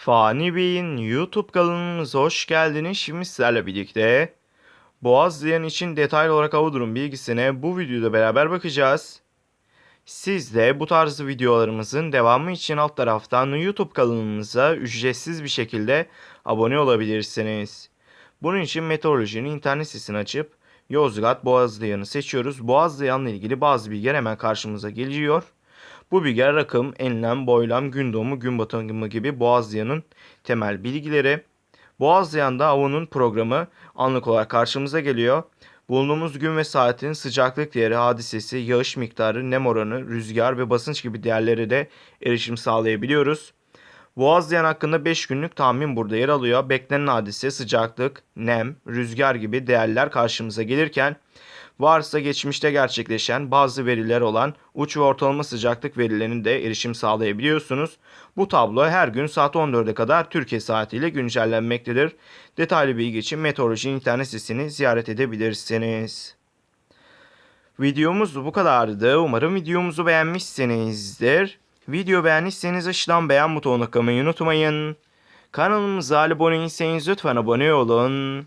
Fani Bey'in YouTube kanalımıza hoş geldiniz. Şimdi sizlerle birlikte Boğazlayan için detaylı olarak hava durum bilgisine bu videoda beraber bakacağız. Siz de bu tarz videolarımızın devamı için alt taraftan YouTube kanalımıza ücretsiz bir şekilde abone olabilirsiniz. Bunun için meteorolojinin internet sitesini açıp Yozgat Boğazlayan'ı seçiyoruz. Boğazlayan'la ilgili bazı bilgiler hemen karşımıza geliyor. Bu bilgiler rakım, enlem, boylam, gün doğumu, gün batımı gibi Boğazlayan'ın temel bilgileri. Boğazlayan'da avının programı anlık olarak karşımıza geliyor. Bulunduğumuz gün ve saatin sıcaklık değeri, hadisesi, yağış miktarı, nem oranı, rüzgar ve basınç gibi değerlere de erişim sağlayabiliyoruz. Boğazlayan hakkında 5 günlük tahmin burada yer alıyor. Beklenen hadise, sıcaklık, nem, rüzgar gibi değerler karşımıza gelirken varsa geçmişte gerçekleşen bazı veriler olan uç ve ortalama sıcaklık verilerine de erişim sağlayabiliyorsunuz. Bu tablo her gün saat 14'e kadar Türkiye saatiyle güncellenmektedir. Detaylı bilgi için Meteoroloji internet sitesini ziyaret edebilirsiniz. Videomuz bu kadardı. Umarım videomuzu beğenmişsinizdir. Video beğendiyseniz aşağıdan beğen butonuna tıklamayı unutmayın. Kanalımıza abone değilseniz lütfen abone olun.